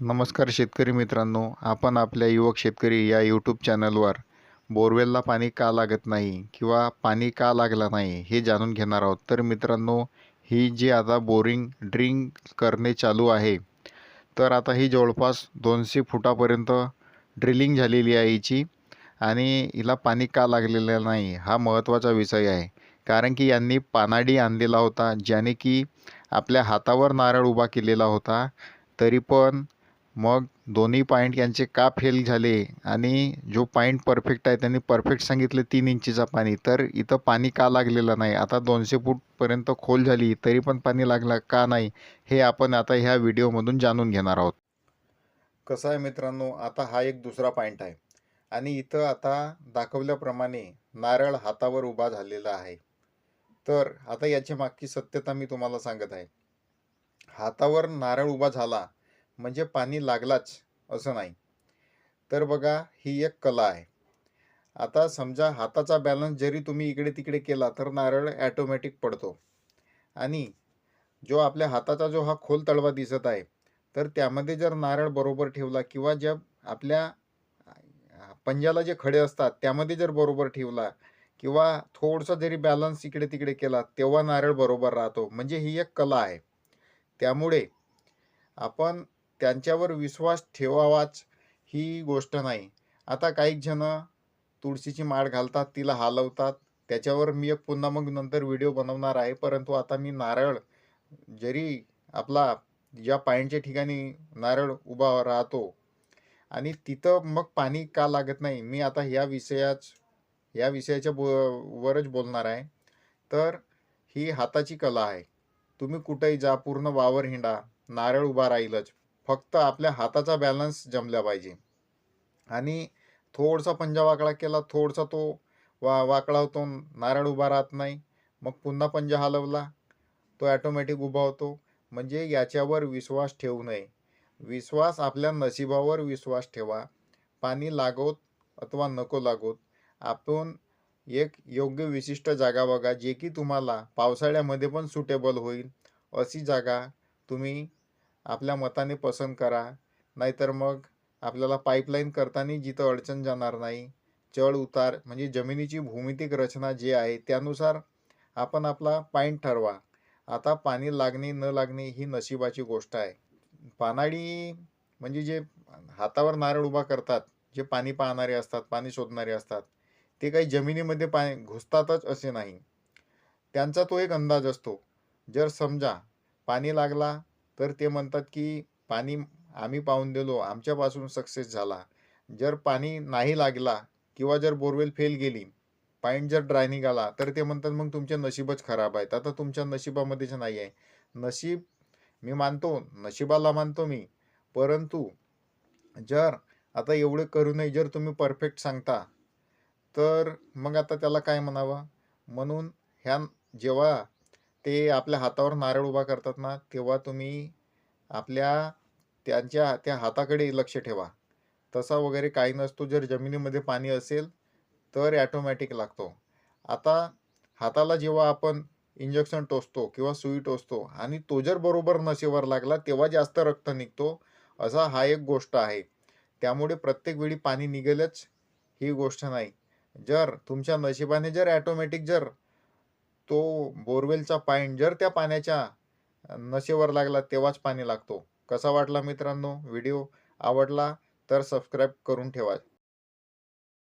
नमस्कार शेतकरी मित्रांनो आपण आपल्या युवक शेतकरी या यूट्यूब चॅनलवर बोरवेलला पाणी का लागत नाही किंवा पाणी का लागलं नाही हे जाणून घेणार आहोत. तर मित्रांनो ही जी आता बोरिंग ड्रिंक करणे चालू आहे तर आता ही जवळपास दोनशे फुटापर्यंत ड्रिलिंग झालेली आहे हिची आणि हिला पाणी का लागलेलं नाही हा महत्त्वाचा विषय आहे. कारण की यांनी पानाडी आणलेला होता ज्याने की आपल्या हातावर नारळ उभा केलेला होता तरी पण मग दोन्ही पॉईंट यांचे का फेल झाले? आणि जो पॉईंट परफेक्ट आहे त्यांनी परफेक्ट सांगितले तीन इंचीचा पाणी. तर इथं पाणी का लागलेलं नाही? आता दोनशे फूटपर्यंत खोल झाली तरी पण पाणी लागलं का नाही? हे आपण आता ह्या व्हिडिओमधून जाणून घेणार आहोत. कसं आहे मित्रांनो आता हा एक दुसरा पॉईंट आहे. आणि इथं आता दाखवल्याप्रमाणे नारळ हातावर उभा झालेला आहे. तर आता याची मागची सत्यता मी तुम्हाला सांगत आहे. हातावर नारळ उभा झाला म्हणजे पाणी लागलाच असं नाही. तर बघा ही एक कला आहे. आता समजा हाताचा बॅलन्स जरी तुम्ही इकडे तिकडे केला तर नारळ ॲटोमॅटिक पडतो. आणि जो आपल्या हाताचा जो हा खोल तळवा दिसत आहे तर त्यामध्ये जर नारळ बरोबर ठेवला किंवा ज्या आपल्या पंजाला जे खडे असतात त्यामध्ये जर बरोबर ठेवला किंवा थोडसा जरी बॅलन्स इकडे तिकडे केला तेव्हा नारळ बरोबर राहतो. म्हणजे ही एक कला आहे. त्यामुळे आपण त्यांच्यावर विश्वास ठेवावाच ही गोष्ट नाही. आता काही जण तुळशीची माळ घालतात तिला हालवतात. त्याच्यावर मी एक पुन्हा मग नंतर व्हिडिओ बनवणार आहे. परंतु आता मी नारळ जरी आपला ज्या पायांच्या ठिकाणी नारळ उभा राहतो आणि तिथं मग पाणी का लागत नाही मी आता ह्या विषयाच या विषयाच्या बो वरच बोलणार आहे. तर ही हाताची कला आहे. तुम्ही कुठेही जा पूर्ण वावर हिंडा. नारळ उभा राहीलच. फक्त आपल्या हाताचा बॅलन्स जमला पाहिजे. आणि थोडसा पंजा वाकडा केला थोडसा तो वा वाकडा होतो नारळ उभा राहत नाही. मग पुन्हा पंजा हलवला तो ॲटोमॅटिक उभा होतो. म्हणजे याच्यावर विश्वास ठेवू नये. विश्वास आपल्या नशिबावर विश्वास ठेवा. पाणी लागोत अथवा नको लागोत आपण एक योग्य विशिष्ट जागा बघा जे की तुम्हाला पावसाळ्यामध्ये पण सुटेबल होईल. अशी जागा तुम्ही आपल्या मताने पसंत करा. नाहीतर मग आपल्याला पाईपलाईन करताना जिथं अडचण जाणार नाही चढ उतार म्हणजे जमिनीची भूमितिक रचना जी आहे त्यानुसार आपण आपला पॉईंट ठरवा. आता पाणी लागणे न लागणे ही नशिबाची गोष्ट आहे. पानाडी म्हणजे जे हातावर नारळ उभा करतात जे पाणी पाहणारे असतात पाणी शोधणारे असतात ते काही जमिनीमध्ये पाणी घुसतातच असे नाही. त्यांचा तो एक अंदाज असतो. जर समजा पाणी लागला तर ते म्हणतात की पाणी आम्ही पाहून दिलो आमच्यापासून सक्सेस झाला. जर पाणी नाही लागला किंवा जर बोरवेल फेल गेली पाईंट जर ड्राय निघाला तर ते म्हणतात मग तुमचे नशीबच खराब आहेत. आता तुमच्या नशिबामध्येच नाही आहे. नशीब मी मानतो नशिबाला मानतो मी. परंतु जर आता एवढे करूनही जर तुम्ही परफेक्ट सांगता तर मग आता त्याला काय म्हणावं? म्हणून ह्या जेव्हा ते आपल्या हातावर नारळ उभा करतात ना तेव्हा तुम्ही आपल्या त्यांच्या त्या हाताकडे लक्ष ठेवा. तसा वगैरे काही नसतो जर जमिनीमध्ये पाणी असेल तर ॲटोमॅटिक लागतो. आता हाताला जेव्हा आपण इंजेक्शन टोचतो किंवा सुई टोचतो आणि तो जर बरोबर नशेवर लागला तेव्हा जास्त रक्त निघतो. असा हा एक गोष्ट आहे. त्यामुळे प्रत्येक वेळी पाणी निघेलच ही गोष्ट नाही. जर तुमच्या नशिबाने जर ॲटोमॅटिक जर तो बोरवेलचा पाईंट जर त्या पाण्याच्या नशेवर लागला तेव्हाच पाणी लागतो. कसा वाटला मित्रांनो व्हिडिओ? आवडला तर सबस्क्राईब करून ठेवा.